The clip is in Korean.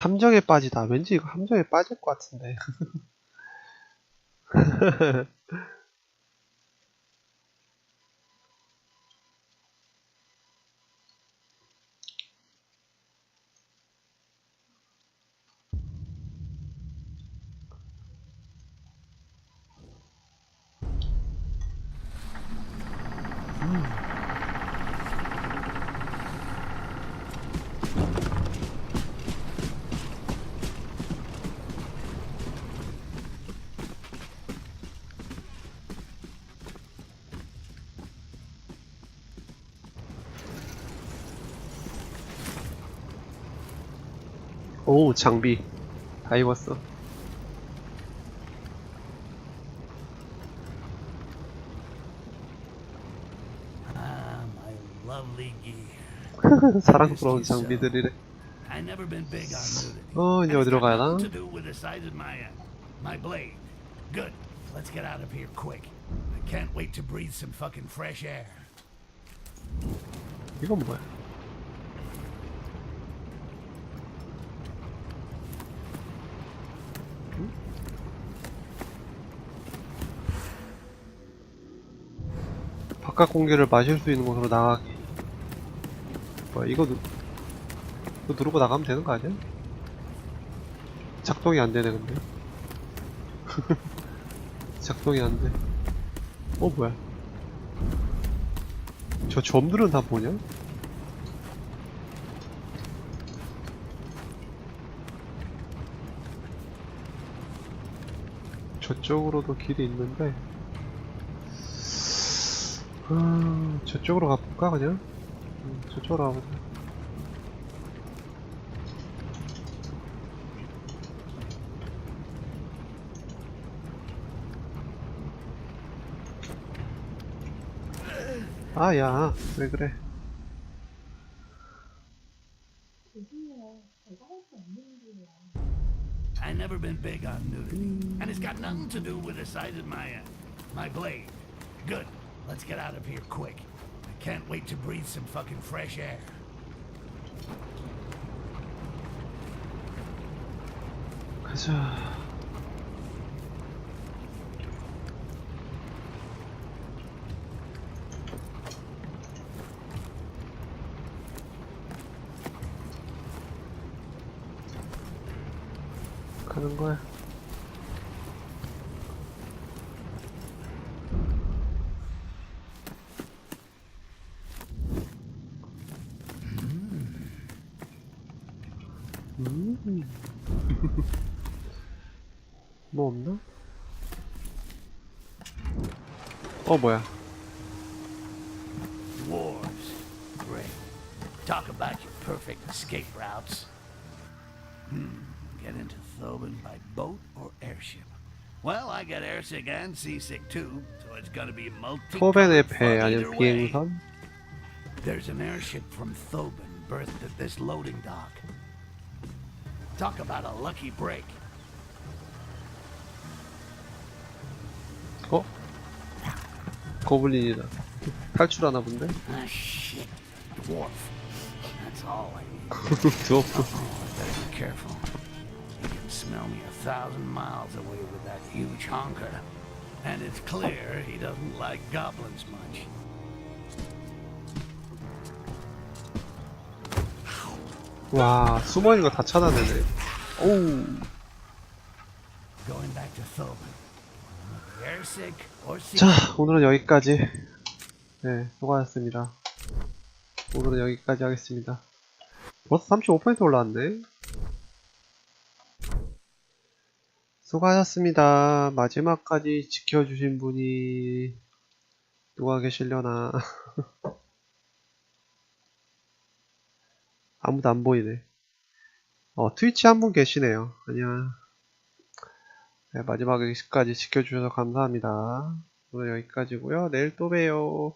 함정에 빠지다. 왠지 이거 함정에 빠질 것 같은데. 오, 장비. 다 입었어. Ah. 사랑스러운 장비들이래. 어, 이제 어디로 got 가야 하나? nothing to do with the size of my uh, my blade. Good. Let's get out of here quick. I can't wait to breathe some fucking fresh air. 이건 뭐야? 바깥 공기를 마실 수 있는 곳으로 나가기. 뭐야, 이거, 누, 이거 누르고 나가면 되는 거 아니야? 작동이 안 되네, 근데. 작동이 안 돼. 어, 뭐야. 저 점들은 다 뭐냐? 저쪽으로도 길이 있는데 아, 저쪽으로 가볼까 그냥? 음, 저쪽으로 가보자 아야 왜 그래 I never been big on nudity, and it's got nothing to do with the size of my uh, my blade. Good. Let's get out of here quick. I can't wait to breathe some fucking fresh air. So... Bakalım go. 뭐 없나? 어 뭐야 Wars. Great. Talk about your perfect escape routes. Hmm. Get into Thoban by boat or airship. Well, I get airsick and seasick too, so it's gonna be multi. 토벤의 배 아니면 비행선? There's an airship from Thoban berthed at this loading dock. Talk about a lucky break. 어? 고블린이다 탈출하나 본데? Ah, shit. Dwarf. That's all I need. 두었고 Oh, I better be careful. He can smell me a thousand miles away with that huge honker. And it's clear he doesn't like goblins much. 와 숨어있는 거 다 찾아내네. 오우. 자 오늘은 여기까지. 네 수고하셨습니다. 오늘은 여기까지 하겠습니다. 벌써 35% 올라왔네. 수고하셨습니다. 마지막까지 지켜주신 분이 누가 계시려나 아무도 안 보이네. 어 트위치 한 분 계시네요. 안녕. 네, 마지막까지 지켜주셔서 감사합니다. 오늘 여기까지고요. 내일 또 봬요